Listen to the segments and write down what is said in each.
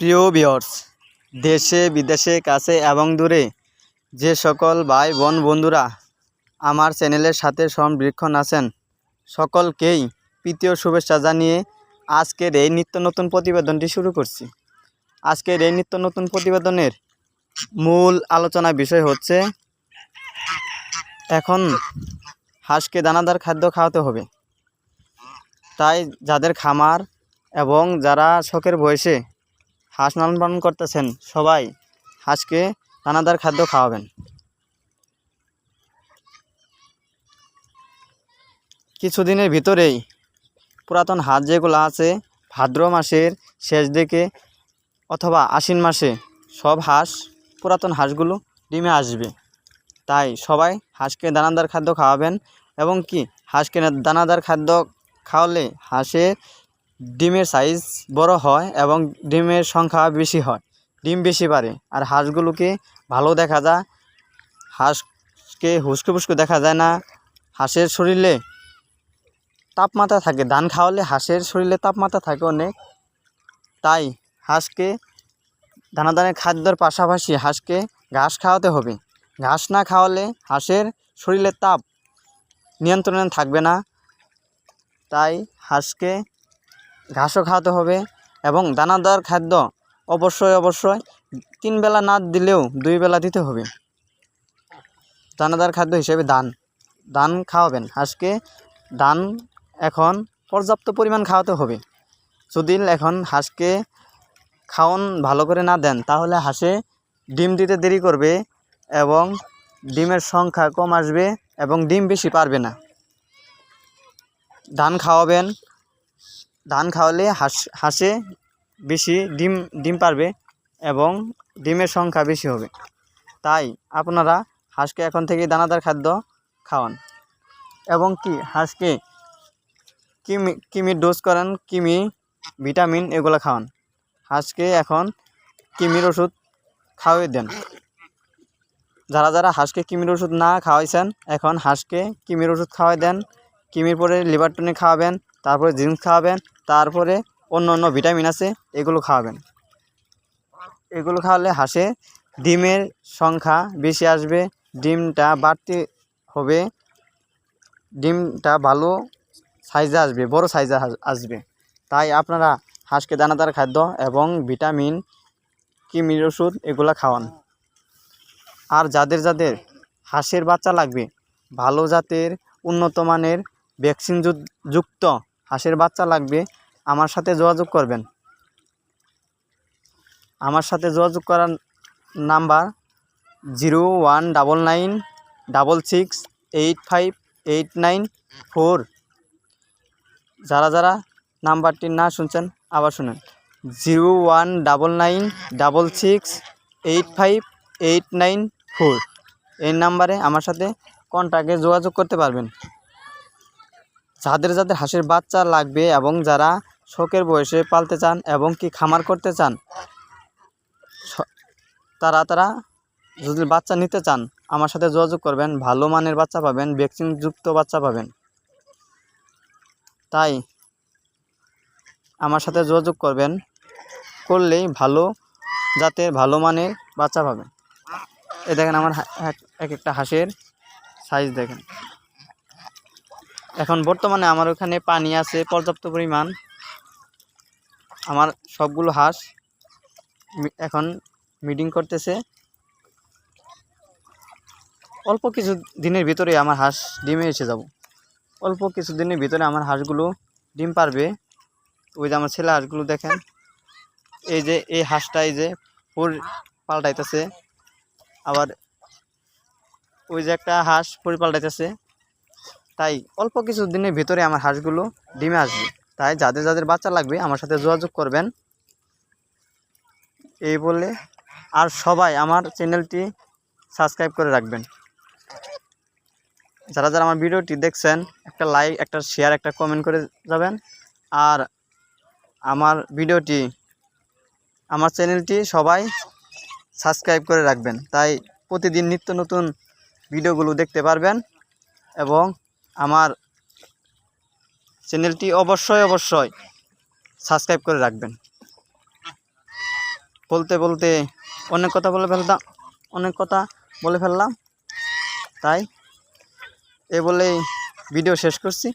প্রিয় ভিউয়ার্স দেশে, বিদেশে, কাছে এবং দূরে যে সকল ভাই, বোন, বন্ধুরা আমার চ্যানেলের সাথে সংরক্ষণ আছেন, সকলকেই প্রীতীয় শুভেচ্ছা জানিয়ে আজকের এই নিত্য নতুন প্রতিবেদনটি শুরু করছি। আজকের এই নিত্য নতুন প্রতিবেদনের মূল আলোচনা বিষয় হচ্ছে, এখন হাঁসকে দানাদার খাদ্য খাওয়াতে হবে। তাই যাদের খামার এবং যারা শখের বয়সে হাঁস লালন পালন করতেছেন সবাই, হাঁসকে দানাদার খাদ্য খাওয়াবেন। কিছুদিনের ভিতরেই পুরাতন হাঁস যেগুলো আছে, ভাদ্র মাসের শেষ দিকে অথবা আশ্বিন মাসে সব হাঁস, পুরাতন হাঁসগুলো ডিমে আসবে। তাই সবাই হাঁসকে দানাদার খাদ্য খাওয়াবেন এবং কি, হাঁসকে দানাদার খাদ্য খাওয়ালে হাঁসের ডিমের সাইজ বড় হয় এবং ডিমের সংখ্যা বেশি হয়। ডিম বেশি পারে আর হাঁসগুলোকে ভালো দেখা যায়। হাঁসকে হুসকে ফুসকে দেখা যায় না। হাঁসের শরীরে তাপমাত্রা থাকে। ধান খাওয়ালে হাঁসের শরীরে তাপমাত্রা থাকে অনেক। তাই হাঁসকে দানাদানের খাদ্যর পাশাপাশি হাঁসকে ঘাস খাওয়াতে হবে। ঘাস না খাওয়ালে হাঁসের শরীরে তাপ নিয়ন্ত্রণে থাকবে না। তাই হাঁসকে ঘাসও খাওয়াতে হবে এবং দানাদার খাদ্য অবশ্যই অবশ্যই তিন বেলা না দিলেও দুই বেলা দিতে হবে। দানাদার খাদ্য হিসেবে ধান ধান খাওয়াবেন। হাঁসকে ধান এখন পর্যাপ্ত পরিমাণ খাওয়াতে হবে। যদি এখন হাঁসকে খাওয়ান ভালো করে না দেন, তাহলে হাঁসে ডিম দিতে দেরি করবে এবং ডিমের সংখ্যা কম আসবে এবং ডিম বেশি পারবে না। ধান খাওয়াবেন। ধান খাওয়ালে হাঁস, হাঁসে বেশি ডিম ডিম পারবে এবং ডিমের সংখ্যা বেশি হবে। তাই আপনারা হাঁসকে এখন থেকে দানাদার খাদ্য খাওয়ান। এবং কি, হাঁসকে কিমি কিমির ডোজ করেন, কিমি, ভিটামিন এগুলো খাওয়ান। হাঁসকে এখন কিমির ওষুধ খাওয়াই দেন। যারা যারা হাঁসকে কিমির ওষুধ না খাওয়াইছেন, এখন হাঁসকে কিমির ওষুধ খাওয়াই দেন। কিমির পরে লিভার টনিক খাওয়াবেন। তারপরে জিঙ্ক খাওয়াবেন, তারপরে অন্য অন্য ভিটামিন আছে, এগুলো খাওয়াবেন। এগুলো খাওয়ালে হাঁসে ডিমের সংখ্যা বেশি আসবে, ডিমটা বাড়তে হবে, ডিমটা ভালো সাইজে আসবে, বড় সাইজে আসবে। তাই আপনারা হাঁসকে দানাদার খাদ্য এবং ভিটামিন কিমির ওষুধ এগুলো খাওয়ান। আর যাদের যাদের হাঁসের বাচ্চা লাগবে, ভালো জাতের, উন্নত মানের ভ্যাকসিন যুক্ত হাঁসের বাচ্চা লাগবে, আমার সাথে যোগাযোগ করবেন। আমার সাথে যোগাযোগ করার number zero one double nine double six eight five eight nine four. যারা যারা নাম্বারটি না শুনছেন, আবার শুনেন। Zero one double nine double six eight five eight nine four. এই নাম্বারে আমার সাথে কন্ট্যাক্টে যোগাযোগ করতে পারবেন। যাদের যাদের হাঁসের বাচ্চা লাগবে এবং যারা শখের বয়সে পালতে চান এবং কি খামার করতে চান তারা তারা যদি বাচ্চা নিতে চান, আমার সাথে যোগাযোগ করবেন, ভালো মানের বাচ্চা পাবেন, ভ্যাকসিনযুক্ত বাচ্চা পাবেন। তাই আমার সাথে যোগাযোগ করবেন, করলেই ভালো জাতের, ভালো মানের বাচ্চা পাবেন। এ দেখেন আমার এক একটা হাঁসের সাইজ দেখেন। এখন বর্তমানে আমার ওখানে পানি আছে, পর্যাপ্ত পরিমাণ। আমার সবগুলো হাঁস এখন মিটিং করতেছে। অল্প কিছু দিনের ভিতরে আমার হাঁস ডিমে এসে যাব। অল্প কিছু দিনের ভিতরে আমার হাঁসগুলো ডিম পারবে। ওই যে আমার ছেলে হাঁসগুলো দেখেন। এই যে, এই হাঁসটা এই যে পুর, পাল্টাইতেছে। আবার ওই যে একটা হাঁস পরি, পাল্টাইতেছে। তাই অল্প কিছু দিনের ভিতরে আমার হাঁসগুলো ডিমে আসবে। তাই যাদের যাদের বাচ্চা লাগবে আমার সাথে যোগাযোগ করবেন। এই বলে আর সবাই আমার চ্যানেলটি সাবস্ক্রাইব করে রাখবেন। যারা যারা আমার ভিডিওটি দেখছেন, একটা লাইক একটা শেয়ার একটা কমেন্ট করে যাবেন। আর আমার ভিডিওটি, আমার চ্যানেলটি সবাই সাবস্ক্রাইব করে রাখবেন। তাই প্রতিদিন নিত্য নতুন ভিডিওগুলো দেখতে পারবেন এবং আমার চ্যানেলটি অবশ্যই অবশ্যই সাবস্ক্রাইব করে রাখবেন। বলতে বলতে অনেক কথা বলে ফেলতাম, অনেক কথা বলে ফেললাম। তাই এ বলে ভিডিও শেষ করছি।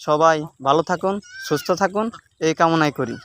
সবাই ভালো থাকুন, সুস্থ থাকুন, এই কামনাই করি।